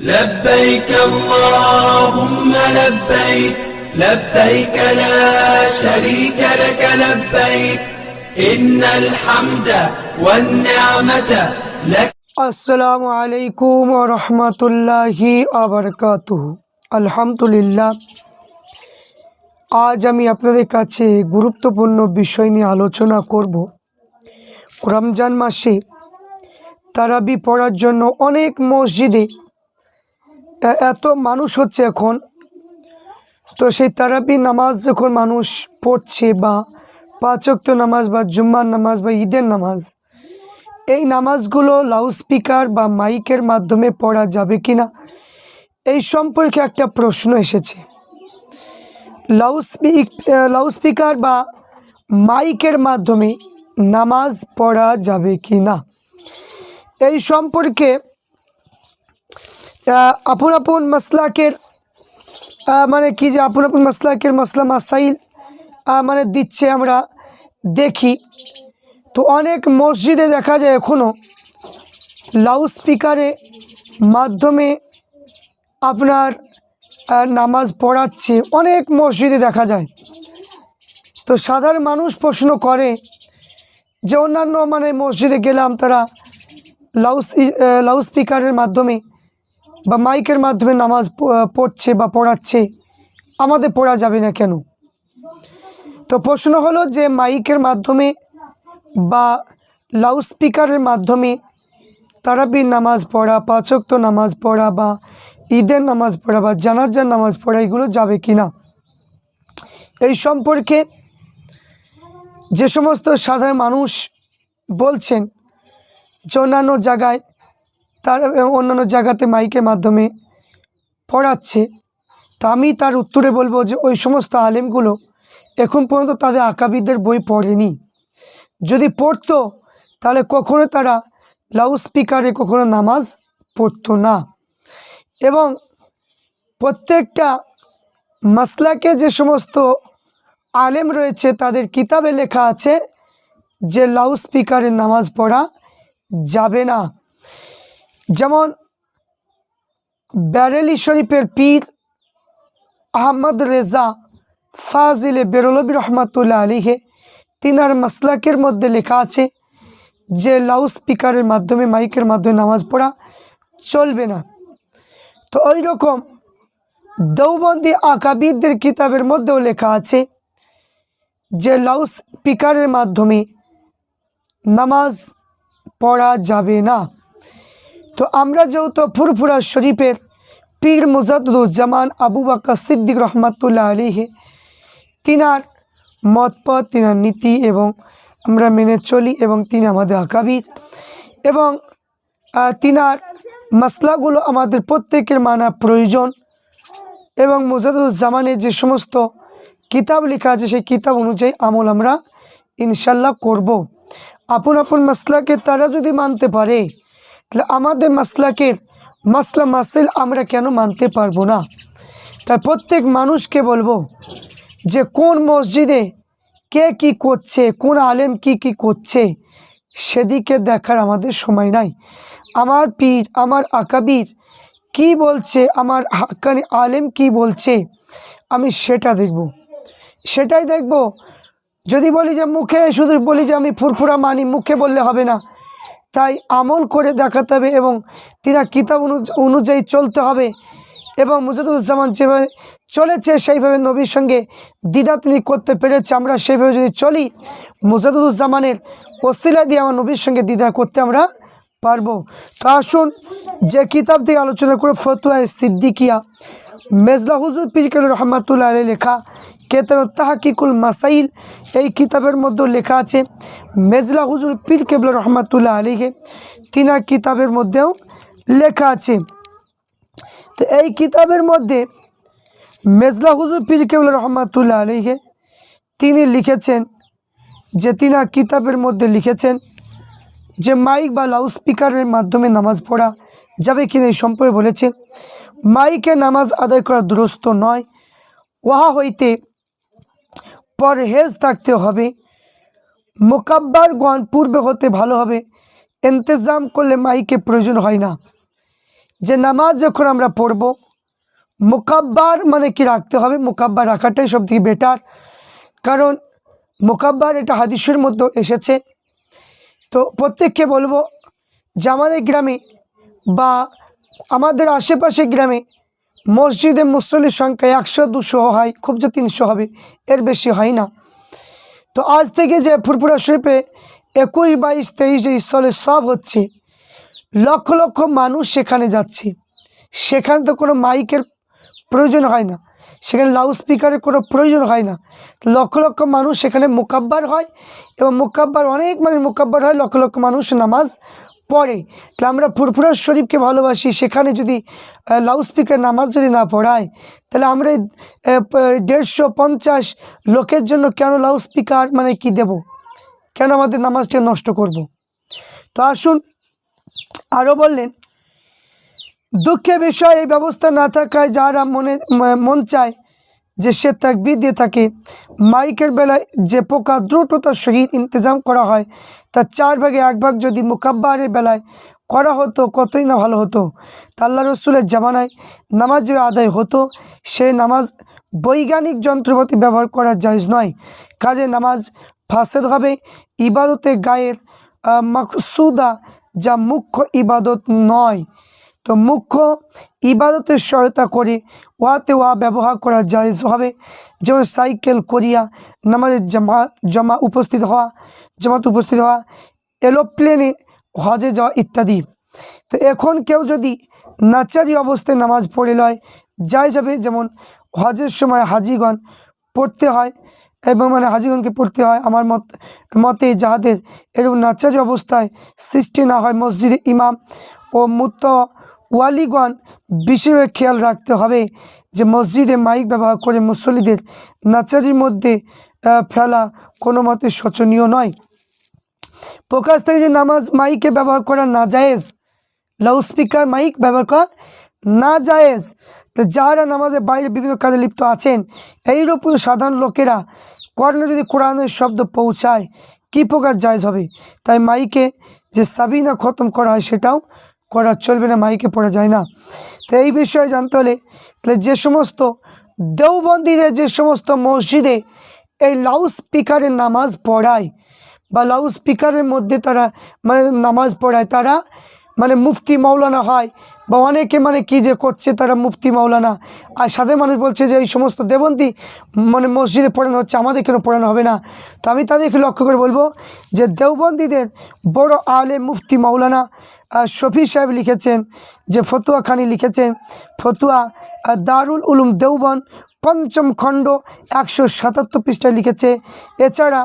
لبيك اللهم لبيك لبيك لا شريك لك لبيك إن الحمد والنعمة لك আসসালামু আলাইকুম রহমতুল্লাহি আবরকাতুহ আলহামদুলিল্লাহ আজ আমি আপনাদের কাছে গুরুত্বপূর্ণ বিষয় নিয়ে আলোচনা করব রমজান মাসে তারাবি পড়ার জন্য অনেক মসজিদে এ- এত মানুষ হচ্ছে এখন। তো সেই তারাবি নামাজ যখন মানুষ পড়ছে বা পাঁচক্ত নামাজ বা জুম্মার নামাজ বা ঈদের নামাজ, এই নামাজগুলো লাউডস্পিকার বা মাইকের মাধ্যমে পড়া যাবে কি না এই সম্পর্কে একটা প্রশ্ন এসেছে। লাউডস্পিক লাউডস্পিকার বা মাইকের মাধ্যমে নামাজ পড়া যাবে কি না এই সম্পর্কে আপন আপন মাসলাকের মানে কি যে আপন আপন মাসলাকের মশলা মাসাইল মানে দিচ্ছে আমরা দেখি। তো অনেক মসজিদে দেখা যায় এখনও লাউড স্পিকারে মাধ্যমে আপনার নামাজ পড়াচ্ছে। অনেক মসজিদে দেখা যায়। তো সাধারণ মানুষ প্রশ্ন করে যে অন্যান্য মানে মসজিদে গেলাম তারা লাউড লাউড স্পিকারের মাধ্যমে বা মাইকের মাধ্যমে নামাজ পড়ছে বা পড়াচ্ছে, আমাদের পড়া যাবে না কেন? তো প্রশ্ন হলো যে মাইকের মাধ্যমে বা লাউড স্পিকারের মাধ্যমে তারাবির নামাজ পড়া, পাঁচক্ত নামাজ পড়া বা ঈদের নামাজ পড়া বা জানাজার নামাজ পড়া, এগুলো যাবে কি না? এই সম্পর্কে যে সমস্ত সাধারণ মানুষ বলছেন, যে অন্যান্য জায়গায় তার অন্যান্য জায়গাতে মাইকের মাধ্যমে পড়াচ্ছে। তো আমি তার উত্তরে বলব যে, ওই সমস্ত আলেমগুলো এখন পর্যন্ত তাদের আঁকাবিদের বই পড়েনি। যদি পড়তো, তাহলে কখনো তারা লাউড স্পিকারে কখনো নামাজ পড়তো না। এবং প্রত্যেকটা মাসলাকে যে সমস্ত আলেম রয়েছে, তাদের কিতাবে লেখা আছে যে লাউড স্পিকারে নামাজ পড়া যাবে না। যেমন ব্যারেলি শরীফের পীর আহমদ রেজা ফাজিলে বেরলবি রহমাতুল্লাহ আলীহে তিনার মাসলাকের মধ্যে লেখা আছে যে লাউড স্পিকারের মাধ্যমে, মাইকের মাধ্যমে নামাজ পড়া চলবে না। তো ওই রকম দৌবন্দি আকাবিদদের কিতাবের মধ্যেও লেখা আছে যে লাউড স্পিকারের মাধ্যমে নামাজ পড়া যাবে না। তো আমরা যেহেতু ফুরফুরা শরীফের পীর মুজাদুজ্জামান আবু বাক্কা সিদ্দিক রহমাতুল্লাহ আলীহে তিনার মতপথ, তিনার নীতি এবং আমরা মেনে চলি এবং তিনি আমাদের আকাবির এবং তিনার মশলাগুলো আমাদের প্রত্যেকের মানা প্রয়োজন এবং মুজাদুজ্জামানের যে সমস্ত কিতাব লেখা আছে, সেই কিতাব অনুযায়ী আমল আমরা ইনশাল্লাহ করব। আপন আপন মশলাকে তারা যদি মানতে পারে আমাদের মাসলাকের মাসলা মাসিল আমরা কেন মানতে পারব না? তাই প্রত্যেক মানুষকে বলব যে কোন মসজিদে কে কি করছে, কোন আলেম কি কি করছে, সেদিকে দেখার আমাদের সময় নাই। আমার পীর, আমার আকাবির কি বলছে, আমার হাক্কানি আলেম কি বলছে, আমি সেটা দেখব। সেটাই দেখব। যদি বলি যে মুখে, শুধু বলি যে আমি ফুরফুরা মানি, মুখে বললে হবে না। তাই আমল করে দেখাতে হবে এবং তিনা কিতাব অনু- অনুযায়ী চলতে হবে। এবং মুজাদুজ্জামান যেভাবে চলেছে, সেইভাবে নবীর সঙ্গে দ্বিধা তিনি করতে পেরেছে। আমরা সেইভাবে যদি চলি মুজাদুজ্জামানের ওসিলা দিয়ে আমার নবীর সঙ্গে দ্বিধা করতে আমরা পারব। তো আসুন যে কিতাব থেকে আলোচনা করে ফতুয়ায় সিদ্দিকিয়া মেজলা হুজুর পিরকেল রহমাতুল্লাহ লেখা কেতাব তাহাকিকুল মাসাইল, এই কিতাবের মধ্যে লেখা আছে, মেজলা হুজুর পীর কেবল রহমাতুল্লাহ আলীকে তিনার কিতাবের মধ্যেও লেখা আছে। তো এই কিতাবের মধ্যে মেজলা হুজুর পীর কেবল রহমাতুল্লাহ আলীকে তিনি লিখেছেন যে তিনার কিতাবের মধ্যে লিখেছেন যে মাইক বা লাউড স্পিকারের মাধ্যমে নামাজ পড়া যাবে কিনা এই সম্পর্কে বলেছেন মাইকে নামাজ আদায় করা দুরস্ত নয়, উহা হইতে পরহেজ থাকতে হবে। মোকাব্বার গণ পূর্বে হতে ভালো হবে। ইন্তজাম করলে মাইকে প্রয়োজন হয় না। যে নামাজ যখন আমরা পড়ব, মোকাব্বার মানে কি রাখতে হবে? মোকাব্বার রাখাটাই সব থেকে বেটার কারণ মোকাব্বার এটা হাদিসের মধ্যে এসেছে। তো প্রত্যেককে বলব, যে আমাদের গ্রামে বা আমাদের আশেপাশে গ্রামে মসজিদে মুসল্লির সংখ্যা একশো, দুশো হয়, খুব যে তিনশো হবে, এর বেশি হয় না। তো আজ থেকে যে ফুরপুরা শরীফে একুশ, বাইশ, তেইশ যে স্থলে সব হচ্ছে, লক্ষ লক্ষ মানুষ সেখানে যাচ্ছে। সেখানে তো কোনো মাইকের প্রয়োজন হয় না, সেখানে লাউড স্পিকারের কোনো প্রয়োজন হয় না। লক্ষ লক্ষ মানুষ সেখানে মোকাব্বার হয় এবং মোকাব্বার, অনেক মানুষ মোকাব্বার হয়, লক্ষ লক্ষ মানুষ নামাজ পড়ে, তাহলে আমরা ফুরফুরা শরীফকে ভালোবাসি সেখানে যদি লাউড স্পিকার নামাজ যদি না পড়ায়, তাহলে আমরা দেড়শো পঞ্চাশ লোকের জন্য কেন লাউড স্পিকার মানে কি দেব কেন আমাদের নামাজটা নষ্ট করব। তো আসুন আরও বললেন, দুঃখের বিষয় এই ব্যবস্থা না থাকায় যারা মনে মন চায় যে সে তাকবির দিয়ে থাকে মাইকের বেলায় যে পোকা দ্রুততার সহিত ইন্তজাম করা হয়, তার চার ভাগে এক ভাগ যদি মুকাব্বারের বেলায় করা হতো, কতই না ভালো হতো? তা আল্লাহ রসুলের জামানায় নামাজ যে আদায় হতো। সে নামাজ বৈজ্ঞানিক যন্ত্রপাতি ব্যবহার করা জায়জ নয়। কাজে নামাজ ফাসেদ হবে। ইবাদতে গায়ের মাকসুদা যা মুখ্য ইবাদত নয়। তো মুখ্য ইবাদতের সহায়তা করে ওয়াতে ওয়া ব্যবহার করা জায়েজ হবে। যেমন সাইকেল, করিয়া, নামাজের জামাত জমা উপস্থিত হওয়া, জামাত উপস্থিত হওয়া এরোপ্লেনে হজে যাওয়া ইত্যাদি। তো এখন কেউ যদি নাচারি অবস্থায় নামাজ পড়ে লয় যাই যাবে যেমন হজের সময় হাজিগণ পড়তে হয় এবং মানে হাজিগণকে পড়তে হয়। আমার মত, মতে যাহাদের এরকম নাচারি অবস্থায় সৃষ্টি না হয় মসজিদে ইমাম ও মুত্ত ওয়ালিগণ বিশেষভাবে খেয়াল রাখতে হবে যে মসজিদে মাইক ব্যবহার করে মুসল্লিদের নাচারির মধ্যে ফেলা কোনো মতে শোচনীয় নয়। প্রকাশ থেকে যে নামাজ মাইকে ব্যবহার করা না জায়েজ লাউড স্পিকার মাইক ব্যবহার করা না জায়েজ তো যারা নামাজের বাইরে বিভিন্ন কাজে লিপ্ত আছেন, এইরূপ সাধারণ লোকেরা কর্ণে যদি কোরআনের শব্দ পৌঁছায়, কী প্রকার জায়েজ হবে? তাই মাইকে যে সাবিনা খতম করা হয় সেটাও করা চলবে না, মাইকে পড়া যায় না। তো এই বিষয়ে জানতে হলে তাহলে যে সমস্ত দেওবন্দিদের, যে সমস্ত মসজিদে এই লাউড স্পিকারের নামাজ পড়ায় বা লাউড স্পিকারের মধ্যে তারা মানে নামাজ পড়ায়, তারা মানে মুফতি মাওলানা হয় বা অনেকে মানে কি যে করছে, তারা মুফতি মাওলানা। আর সাথে মানুষ বলছে যে এই সমস্ত দেবন্তি মানে মসজিদে পড়ানো হচ্ছে, আমাদের কেন পড়ানো হবে না? তো আমি তাদেরকে লক্ষ্য করে বলব যে দেওবন্দিদের বড় আলে মুফতি মাওলানা শফি সাহেব লিখেছেন যে ফতুয়া খানি লিখেছেন, ফতুয়া দারুল উলুম দেওবন পঞ্চম খণ্ড একশো সাতাত্তর পৃষ্ঠায় লিখেছে। এছাড়া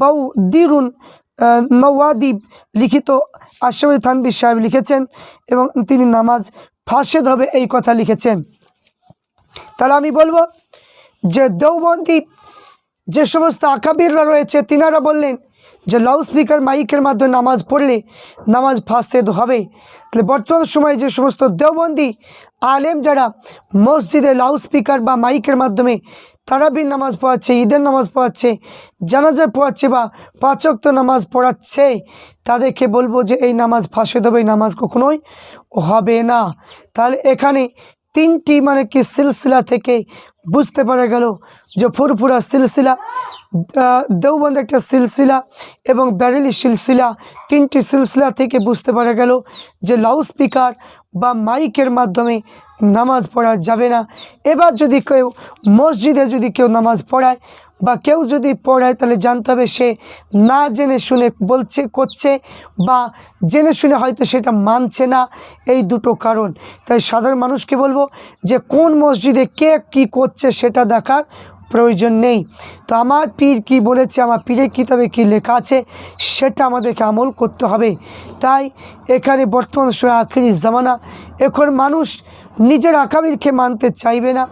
বউ দিরুন নওয়াদিব লিখিত আশরাফ থানবি সাহেব লিখেছেন এবং তিনি নামাজ ফাঁসেদ হবে এই কথা লিখেছেন। তাহলে আমি বলব যে দেওবন্দি যে সমস্ত আকাবিররা রয়েছে, তিনারা বললেন যে লাউড স্পিকার মাইকের মাধ্যমে নামাজ পড়লে নামাজ ফাঁসেদ হবে। তাহলে বর্তমান সময়ে যে সমস্ত দেওবন্দি আলেম যারা মসজিদে লাউড স্পিকার বা মাইকের মাধ্যমে তারাবির নামাজ পড়াচ্ছে, ঈদের নামাজ পড়াচ্ছে, জানাজা পড়াচ্ছে বা পাঁচক্ত নামাজ পড়াচ্ছে, তাদেরকে বলব যে এই নামাজ ফাঁসেদ হবে, এই নামাজ কখনোই হবে না। তাহলে এখানে তিনটি মানে কি সিলসিলা থেকে বুঝতে পারা গেল যে ফুরফুরা সিলসিলা দেওবন্দ একটা সিলসিলা এবং ব্যারেলি সিলসিলা তিনটি সিলসিলা থেকে বুঝতে পারা গেল যে লাউড স্পিকার বা মাইকের মাধ্যমে নামাজ পড়া যাবে না। এবার যদি কেউ মসজিদে যদি কেউ নামাজ পড়ায় বা কেউ যদি পড়ায়, তাহলে জানতে হবে সে না জেনে শুনে বলছে, করছে বা জেনে শুনে হয়তো সেটা মানছে না। এই দুটো কারণ। তাই সাধারণ মানুষকে বলব যে কোন মসজিদে কে কি করছে সেটা দেখার প্রয়োজন নেই। তো আমার পীর কি বলেছে, আমার পীরের কিতাবে কি লেখা আছে, সেটা আমাদেরকে আমল করতে হবে। তাই এখানে বর্তমান সময় আখেরি জামানা, এখন মানুষ নিজের আকাবিরকে মানতে চাইবে না।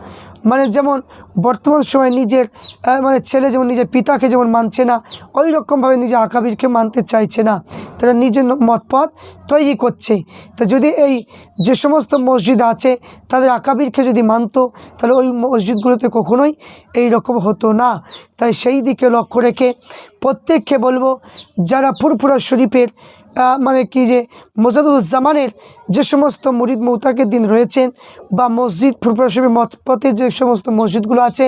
মানে যেমন বর্তমান সময় নিজের মানে ছেলে যেমন নিজের পিতাকে যেমন মানছে না ওই রকমভাবে নিজের আকাবিরকে মানতে চাইছে না। তারা নিজের মতপথ তৈরি করছে। তা যদি এই যে সমস্ত মসজিদ আছে, তাদের আকাবিরকে যদি মানতো, তাহলে ওই মসজিদগুলোতে কখনোই এই রকম হতো না। তাই সেই দিকে লক্ষ্য রেখে প্রত্যেককে বলব, যারা ফুরফুরা শরীফের মানে কি যে মোজাদুজ্জামানের যে সমস্ত মুরিদ মৌতাকের দিন রয়েছেন বা মসজিদ ফুরফুরসবী মত পথে যে সমস্ত মসজিদগুলো আছে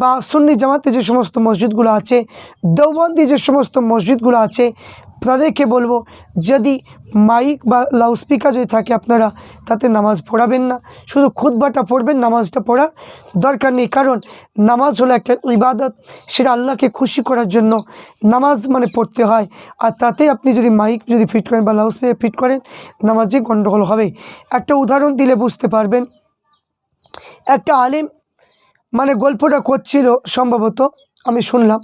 বা সুন্নি জামাতে যে সমস্ত মসজিদগুলো আছে দৌবন্দি যে সমস্ত মসজিদগুলো আছে তাদেরকে বলব, যদি মাইক বা লাউডস্পিকার যদি থাকে আপনারা, তাতে নামাজ পড়াবেন না। শুধু খুদবাটা পড়বেন, নামাজটা পড়ার দরকার নেই। কারণ নামাজ হলো একটা ইবাদত, সেটা আল্লাহকে খুশি করার জন্য নামাজ মানে পড়তে হয়। আর তাতে আপনি যদি মাইক যদি ফিট করেন বা লাউডস্পিকার ফিট করেন, নামাজে গণ্ডগোল হবে একটা উদাহরণ দিলে বুঝতে পারবেন, একটা আলিম মানে গল্পটা করছিল সম্ভবত, আমি শুনলাম।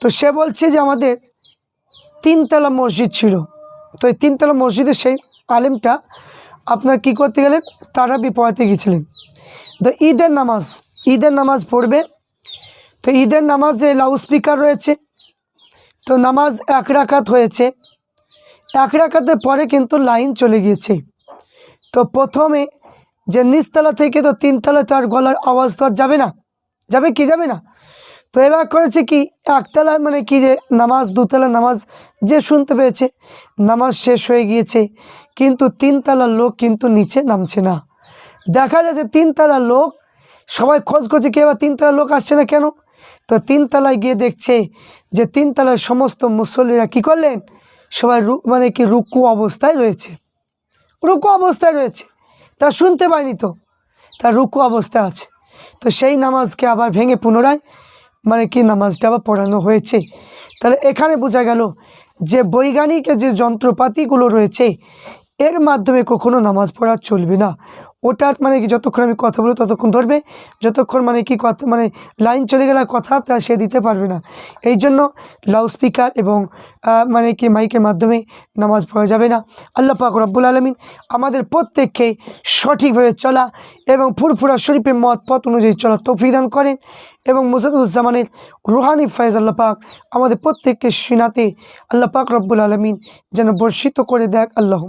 তো সে বলছে যে আমাদের তিনতলা মসজিদ ছিল। তো এই তিনতলা মসজিদের সেই আলেমটা আপনার কি করতে গেলেন? তারাবি পড়াতে গিয়েছিলেন তো ঈদের নামাজ ঈদের নামাজ পড়বে। তো ঈদের নামাজে লাউড স্পিকার রয়েছে। তো নামাজ এক রাকাত হয়েছে। এক রাকাতের পরে কিন্তু লাইন চলে গিয়েছে। তো প্রথমে যে নিচতলা থেকে তো তিনতলা তার গলার আওয়াজ তো আর যাবে না। যাবে কি? যাবে না। তো এবার করেছে কি একতলায় মানে কি যে নামাজ, দুতলা নামাজ যে শুনতে পেয়েছে, নামাজ শেষ হয়ে গিয়েছে, কিন্তু তিনতলার লোক কিন্তু নিচে নামছে না। দেখা যাচ্ছে তিনতলার লোক, সবাই খোঁজ করছে কে এবার তিনতলার লোক আসছে না কেন? তো তিনতলায় গিয়ে দেখছে যে তিনতলায় সমস্ত মুসল্লিরা কি করলেন? সবাই মানে কি রুকু অবস্থায় রয়েছে। রুকু অবস্থায় রয়েছে। তা শুনতে পায়নি তো তার রুকু অবস্থা আছে। তো সেই নামাজকে আবার ভেঙে পুনরায় মানে কি নামাজটা বা পড়ানো হয়েছে? তাহলে এখানে বোঝা গেল যে বৈজ্ঞানিক যে যন্ত্রপাতিগুলো রয়েছে, এর মাধ্যমে কখনো নামাজ পড়া চলবে না। ওটা মানে কি, যতক্ষণ আমি কথা বলব ততক্ষণ ধরবে, যতক্ষণ মানে কি কথা মানে লাইন চলে গেলে কথা তা সে দিতে পারবে না। এই জন্য লাউড স্পিকার এবং মানে কি মাইকের মাধ্যমে নামাজ পড়া যাবে না। আল্লাহ পাক রব্বুল আলমিন আমাদের প্রত্যেককে সঠিকভাবে চলা এবং ফুরফুরা শরীফের মত পথ অনুযায়ী চলা তৌফিক দান করেন এবং মুজাদুজ্জামানের রুহানি ফয়েজ আল্লাহ পাক আমাদের প্রত্যেককে সিনাতে আল্লাহ পাক রব্বুল আলমিন যেন বর্ষিত করে দেখ আল্লাহ।